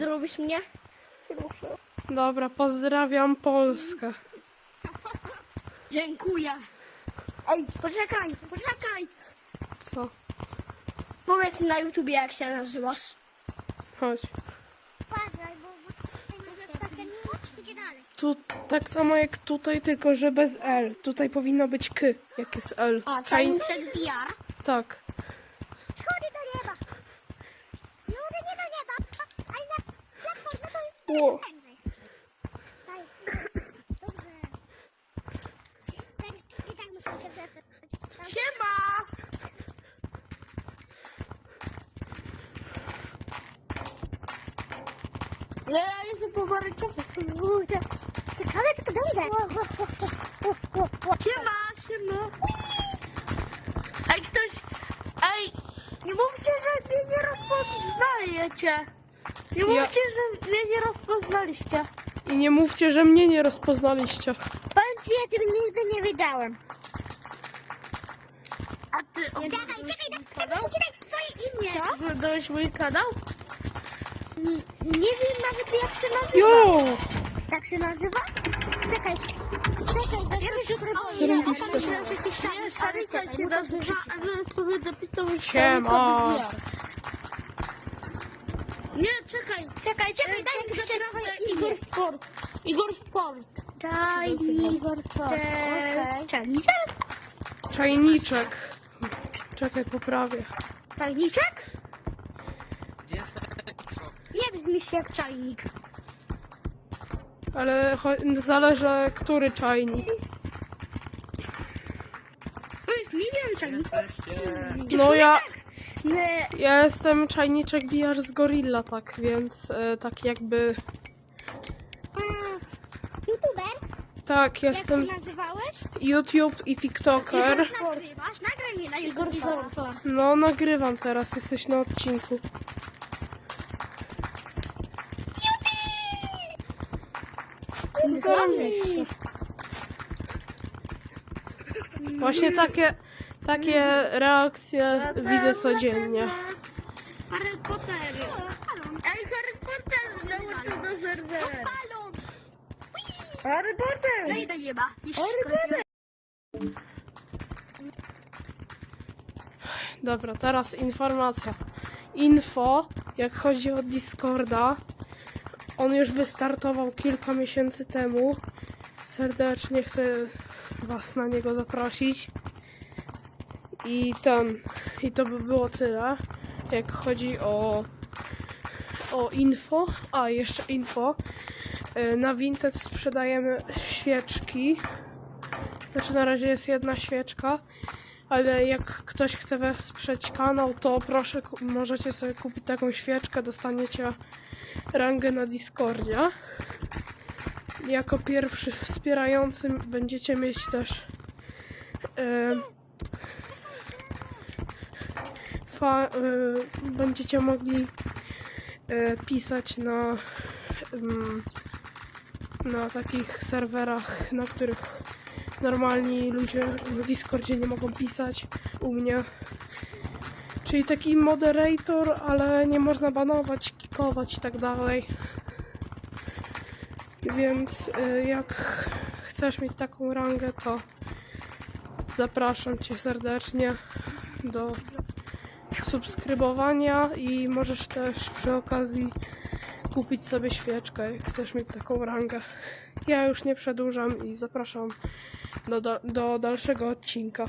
Pozdrowisz mnie? Dobra, pozdrawiam Polskę. Dziękuję. Ej, poczekaj, poczekaj. Co? Powiedz na YouTubie jak się nazywasz. Chodź. Uważaj, bo. Tu tak samo jak tutaj, tylko że bez L. Tutaj powinno być K, jak jest L. A, Czaj-. Tak. Schody do nieba. Ludy nie do nieba. Ale na jak można to jest O. prędzej. Daj. Dobrze. Tak, I tak muszę się wracać. Siema! Ja jestem po waryczowach. Ciekawe, tylko dobrze. Siema, siema. Ej, ktoś... Ej, nie mówcie, że mnie nie rozpoznajecie. Nie Ja- mówcie, że mnie nie rozpoznaliście. I nie mówcie, że mnie nie rozpoznaliście. Powiem ci, ja ciebie nigdy nie widziałem. A ty Czekaj, oglądałeś czekaj, mój daj kanał? mi przeczytać twoje imię. Oglądałeś mój kanał? N- Nie wiem nawet jak się nazywa. Jo! Tak się nazywa? Czekaj. Czekaj, zaraz jutro Zarąbiste. Nie, Szarika się nazywa, ale sobie napisał Siema. Nie, czekaj. Czekaj, czekaj, daj mi Czekaj, przeczytać twoje Igor imię. Sport. Igor Sport. Daj mi Igor Okej. Czajniczek? Czajniczek. Czekaj, poprawię. Czajniczek? Nie brzmi się jak czajnik. Ale cho- zależy, który czajnik. To jest milion czajnik. No ja, Nie. ja jestem czajniczek VR z Gorilla, tak więc e, tak jakby... YouTuber? Tak, Jak jestem się nazywałeś? YouTube i TikToker. Nagrywasz? Nagraj mnie na Igor YouTube. No, nagrywam teraz, jesteś na odcinku. Zarobisz. Właśnie takie, takie reakcje widzę codziennie. Harry Potter. Ej, Harry Potter dołączył do serwera. Harry Potter. No i do nieba. Dobra, teraz informacja. Info, jak chodzi o Discorda, on już wystartował kilka miesięcy temu. Serdecznie chcę Was na niego zaprosić. I ten, i to by było tyle, jak chodzi o, o info. A, jeszcze info. Y, Na Vinted sprzedajemy świeczki. Znaczy na razie jest jedna świeczka. Ale jak ktoś chce wesprzeć kanał, to proszę, możecie sobie kupić taką świeczkę, dostaniecie rangę na Discordzie. Jako pierwszy wspierający będziecie mieć też em, fa, e, będziecie mogli e, pisać na em, na takich serwerach, na których normalni ludzie na Discordzie nie mogą pisać u mnie. Czyli taki moderator, ale nie można banować, kikować i tak dalej. Więc y, jak chcesz mieć taką rangę, to zapraszam Cię serdecznie do subskrybowania i możesz też przy okazji kupić sobie świeczkę, jak chcesz mieć taką rangę. Ja już nie przedłużam i zapraszam do, do, do dalszego odcinka.